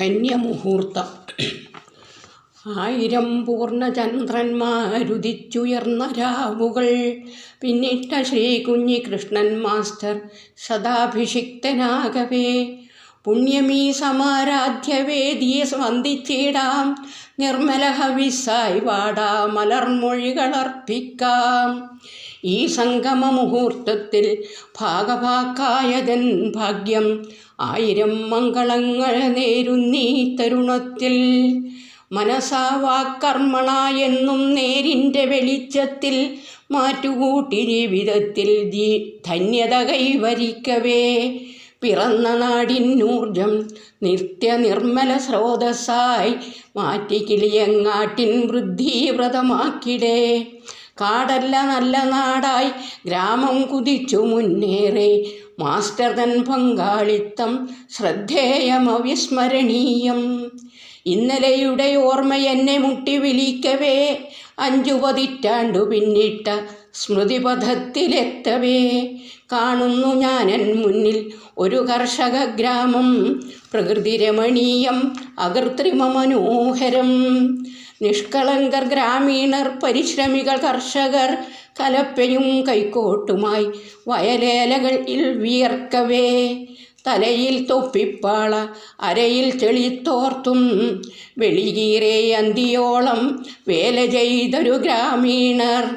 ധന്യമുഹൂർത്തം. ആയിരം പൂർണചന്ദ്രന്മാരുദിച്ചുയർന്ന രാവുകൾ പിന്നിട്ട ശ്രീ കുഞ്ഞികൃഷ്ണൻ മാസ്റ്റർ സദാഭിഷിക്തനാകവേ. പുണ്യമീ സമാരാധ്യവേദിയെ വന്ദിച്ചിടാം നിർമ്മല ഹവിസായി വാടാ മലർമൊഴികളർപ്പിക്കാം ഈ സംഗമ മുഹൂർത്തത്തിൽ ഭാഗഭാക്കായതൻ ഭാഗ്യം ആയിരം മംഗളങ്ങൾ നേരുന്നീ തരുണത്തിൽ. മനസാ വാക്കർമ്മണ എന്നും നേരിന്റെ വെളിച്ചത്തിൽ മാറ്റുകൂട്ടി ജീവിതത്തിൽ ജീ ധന്യത കൈവരിക്കവേ. പിറന്ന നാടിനൂർജം നിത്യ നിർമ്മല സ്രോതസ്സായി മാറ്റി കിളിയങ്ങാട്ടിൻ വൃദ്ധിവ്രതമാക്കിടേ. കാടല്ല നല്ല നാടായി ഗ്രാമം കുതിച്ചു മുന്നേറെ. മാസ്റ്റർ തൻ പങ്കാളിത്തം ശ്രദ്ധേയം അവിസ്മരണീയം ഇന്നലെയുടെ ഓർമ്മ എന്നെ മുട്ടി വിളിക്കവേ. അഞ്ചു പതിറ്റാണ്ടു പിന്നിട്ട സ്മൃതിപഥത്തിലെത്തവേ. കാണുന്നു ഞാനൻ മുന്നിൽ ഒരു കർഷക ഗ്രാമം. പ്രകൃതി രമണീയം അകൃത്രിമ മനോഹരം. നിഷ്കളങ്കർ ഗ്രാമീണർ പരിശ്രമികൾ കർഷകർ കലപ്പയും കൈക്കോട്ടുമായി വയലേലകളിൽ വിയർക്കവേ. തലയിൽ തൊപ്പിപ്പാള അരയിൽ ചെളിത്തോർത്തും. വെളികീരേ അന്തിയോളം വേല ചെയ്തൊരു ഗ്രാമീണർ.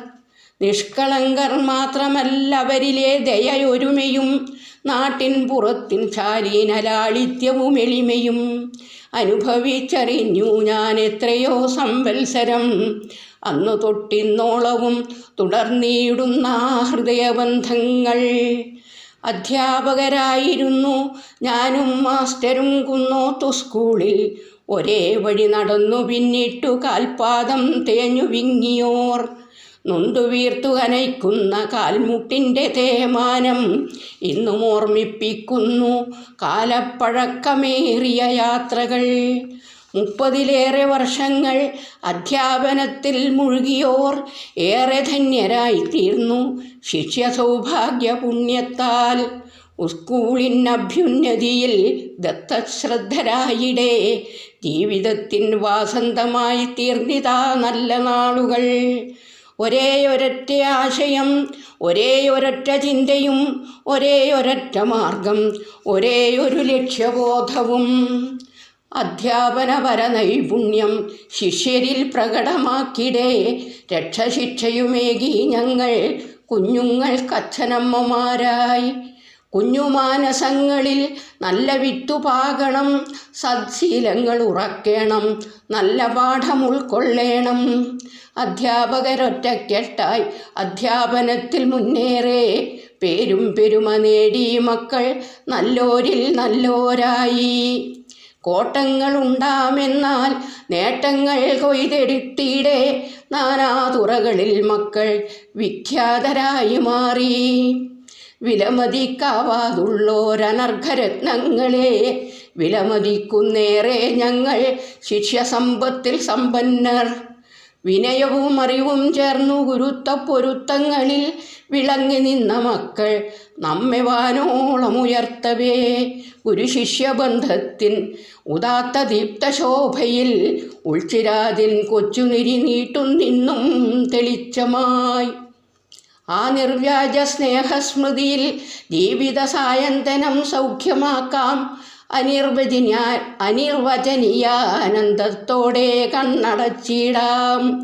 നിഷ്കളങ്കർ മാത്രമല്ല അവരിലെ ദയൊരുമയും നാട്ടിൻ പുറത്തിൻ ശാലീനലാളിത്യവും എളിമയും. അനുഭവിച്ചറിഞ്ഞു ഞാൻ എത്രയോ സംവത്സരം. അന്നു തൊട്ടിന്നോളവും തുടർന്നിടുന്ന ഹൃദയബന്ധങ്ങൾ. അധ്യാപകരായിരുന്നു. ഞാനും മാസ്റ്ററും കുന്നോത്തു സ്കൂളിൽ. ഒരേ വഴി നടന്നു പിന്നിട്ടു കാൽപാദം തേഞ്ഞു വിങ്ങിയോർ. നൊന്തുവീർത്തു കനയ്ക്കുന്ന കാൽമുട്ടിന്റെ തേമാനം ഇന്നും ഓർമ്മിപ്പിക്കുന്നു. കാലപ്പഴക്കമേറിയ യാത്രകൾ. മുപ്പതിലേറെ വർഷങ്ങൾ അധ്യാപനത്തിൽ മുഴുകിയോർ ഏറെ ധന്യരായിത്തീർന്നു. ശിഷ്യ സൗഭാഗ്യ പുണ്യത്താൽ സ്കൂളിൻ അഭ്യുന്നതിയിൽ ദത്തശ്രദ്ധരായിടെ. ജീവിതത്തിൻ വാസന്തമായി തീർന്നിതാ നല്ല നാളുകൾ. ഒരേ ഒരൊറ്റ ആശയം ഒരേ ഒരൊറ്റ ചിന്തയും ഒരേ ഒരൊറ്റ മാർഗം ഒരേ ഒരു ലക്ഷ്യബോധവും. അധ്യാപനപര നൈപുണ്യം ശിഷ്യരിൽ പ്രകടമാക്കിടേ. രക്ഷശിക്ഷയുമേകി ഞങ്ങൾ കുഞ്ഞുങ്ങൾ കച്ഛനമ്മമാരായി. കുഞ്ഞുമാനസങ്ങളിൽ നല്ല വിത്തുപാകണം സദ്ശീലങ്ങൾ ഉറക്കേണം നല്ല പാഠം ഉൾക്കൊള്ളേണം. അധ്യാപകരൊറ്റക്കെട്ടായി അധ്യാപനത്തിൽ മുന്നേറെ പേരും പെരുമ നേടി മക്കൾ നല്ലോരിൽ നല്ലോരായി. കോട്ടങ്ങളുണ്ടാമെന്നാൽ നേട്ടങ്ങൾ കൊയ്തെടുത്തിടെ നാനാതുറകളിൽ മക്കൾ വിഖ്യാതരായി മാറി. വിലമതിക്കാവാതുള്ളോരനർഘരത്നങ്ങളെ വിലമതിക്കുന്നേറെ ഞങ്ങൾ ശിഷ്യസമ്പത്തിൽ സമ്പന്നർ. വിനയവും അറിവും ചേർന്നു ഗുരുത്ത പൊരുത്തങ്ങളിൽ വിളങ്ങി നിന്ന മക്കൾ നമ്മെ വാനോളമുയർത്തവേ ഗുരുശിഷ്യബന്ധത്തിൻ ഉദാത്ത ദീപ്തശോഭയിൽ ഉൾച്ചിരാതിൻ കൊച്ചുനിരി നീട്ടും നിന്നും തെളിച്ചമായി. ആ നിർവ്യാജ സ്നേഹസ്മൃതിയിൽ ജീവിത സായന്തനം സൗഖ്യമാക്കാം. അനിർവചനീയ അനിർവചനീയാനന്ദത്തോടെ കണ്ണടച്ചിടാം.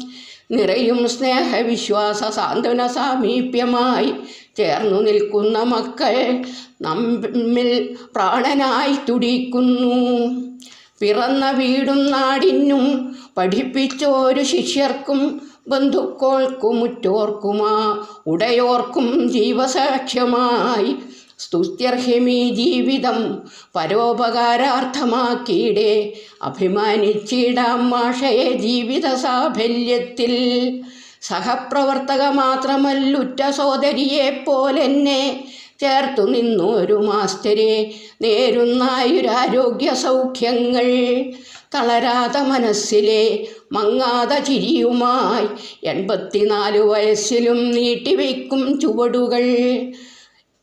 നിറയും സ്നേഹവിശ്വാസ സാന്ത്വന സാമീപ്യമായി ചേർന്നു നിൽക്കുന്ന മക്കൾ നമ്മിൽ പ്രാണനായി തുടിക്കുന്നു. പിറന്ന വീടും നാടിനും പഠിപ്പിച്ചോരു ശിഷ്യർക്കും ബന്ധുക്കൾക്കും ഉറ്റോർക്കുമാ ഉടയോർക്കും ജീവസാക്ഷ്യമായി സ്തുത്യർഹ്യമീ ജീവിതം പരോപകാരാർത്ഥമാക്കിയിടെ. അഭിമാനിച്ചിടാം മാഷയെ ജീവിത സാഫല്യത്തിൽ സഹപ്രവർത്തക മാത്രമല്ലുറ്റ സോദരിയെ പോലെന്നെ ചേർത്തു നിന്നൊരു മാസ്റ്റരെ. നേരുന്നായൊരാരോഗ്യ സൗഖ്യങ്ങൾ തളരാത മനസ്സിലെ മങ്ങാത ചിരിയുമായി എൺപത്തിനാല് വയസ്സിലും നീട്ടിവെക്കും ചുവടുകൾ.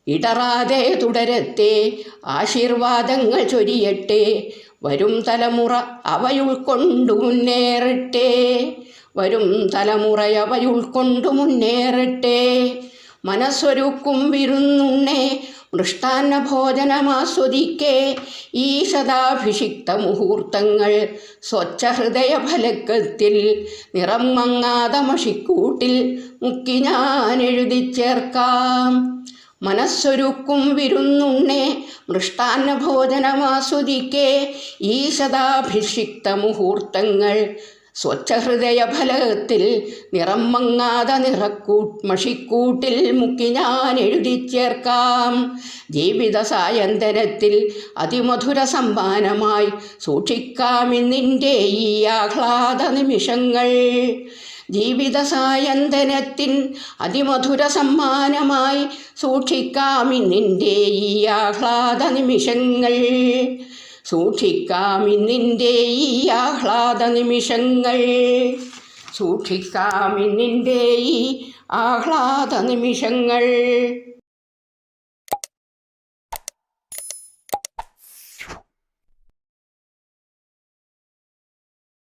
ഇടറാതെ തുടരത്തെ ആശീർവാദങ്ങൾ ചൊരിയട്ടെ വരും തലമുറ അവയുൾക്കൊണ്ടു മുന്നേറട്ടെ വരും തലമുറ അവയുൾക്കൊണ്ടു മുന്നേറട്ടെ. മനസ്സൊരുക്കും വിരുന്നുണ്ണേ മൃഷ്ടാന്ന ഭോജനമാസ്വദിക്കെ ഈ ശതാഭിഷിക്ത മുഹൂർത്തങ്ങൾ സ്വച്ഛഹൃദയ ഫലക്കത്തിൽ നിറം മങ്ങാതമഷിക്കൂട്ടിൽ മുക്കി ഞാൻ എഴുതി ചേർക്കാം മനസ്സൊരുക്കും വിരുന്നുണ്ണേ മൃഷ്ടാന്ന ഭോജനമാസ്വദിക്കേ ഈശദാഭിഷിക്ത മുഹൂർത്തങ്ങൾ സ്വച്ഛഹൃദയ ഫലത്തിൽ നിറം മങ്ങാതെ നിറക്കൂ മഷിക്കൂട്ടിൽ മുക്കി ഞാൻ എഴുതി ചേർക്കാം. ജീവിത സായന്തനത്തിൽ അതിമധുര സമ്മാനമായി സൂക്ഷിക്കാമിന്നിന്റെ ഈ ആഹ്ലാദ നിമിഷങ്ങൾ ജീവിത സായന്തനത്തിൻ അതിമധുര സമ്മാനമായി സൂക്ഷിക്കാമി നിന്റെ ഈ ആഹ്ലാദ നിമിഷങ്ങൾ. സൂക്ഷിക്കാമി നിന്റെ ഈ ആഹ്ലാദ നിമിഷങ്ങൾ. സൂക്ഷിക്കാമി നിന്റെ ഈ ആഹ്ലാദ നിമിഷങ്ങൾ.